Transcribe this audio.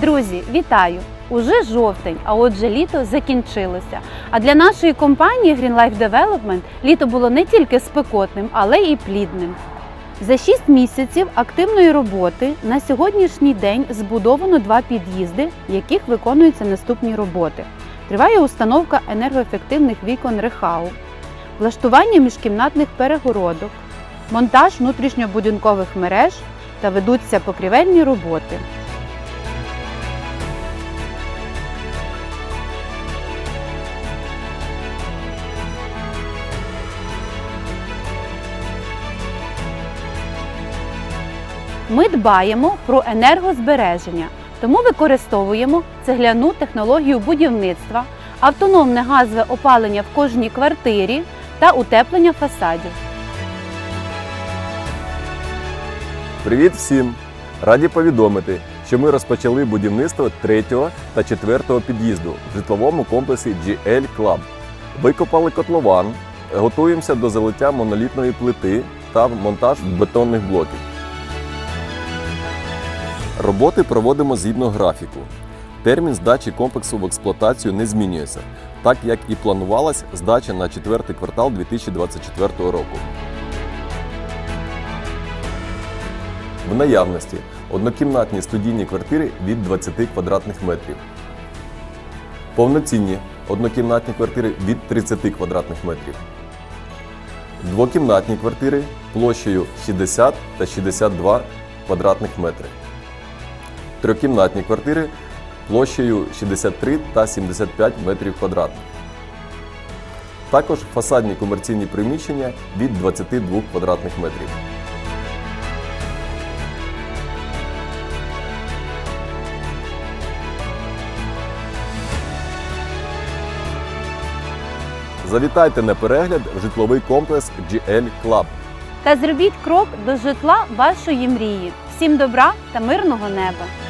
Друзі, вітаю! Уже жовтень, а отже, літо закінчилося. А для нашої компанії Green Life Development літо було не тільки спекотним, але й плідним. За 6 місяців активної роботи на сьогоднішній день збудовано два під'їзди, в яких виконуються наступні роботи. Триває установка енергоефективних вікон Рехау, влаштування міжкімнатних перегородок, монтаж внутрішньобудинкових мереж та ведуться покрівельні роботи. Ми дбаємо про енергозбереження, тому використовуємо цегляну технологію будівництва, автономне газове опалення в кожній квартирі та утеплення фасадів. Привіт всім! Раді повідомити, що ми розпочали будівництво третього та четвертого під'їзду в житловому комплексі GL Club. Викопали котлован, готуємося до залиття монолітної плити та монтаж бетонних блоків. Роботи проводимо згідно графіку. Термін здачі комплексу в експлуатацію не змінюється, так як і планувалась здача на четвертий квартал 2024 року. В наявності однокімнатні студійні квартири від 20 квадратних метрів. Повноцінні однокімнатні квартири від 30 квадратних метрів. Двокімнатні квартири площею 60 та 62 квадратних метри. Трьохкімнатні квартири площею 63 та 75 метрів квадратних. Також фасадні комерційні приміщення від 22 квадратних метрів. Завітайте на перегляд в житловий комплекс GL Club. Та зробіть крок до житла вашої мрії. Всім добра та мирного неба!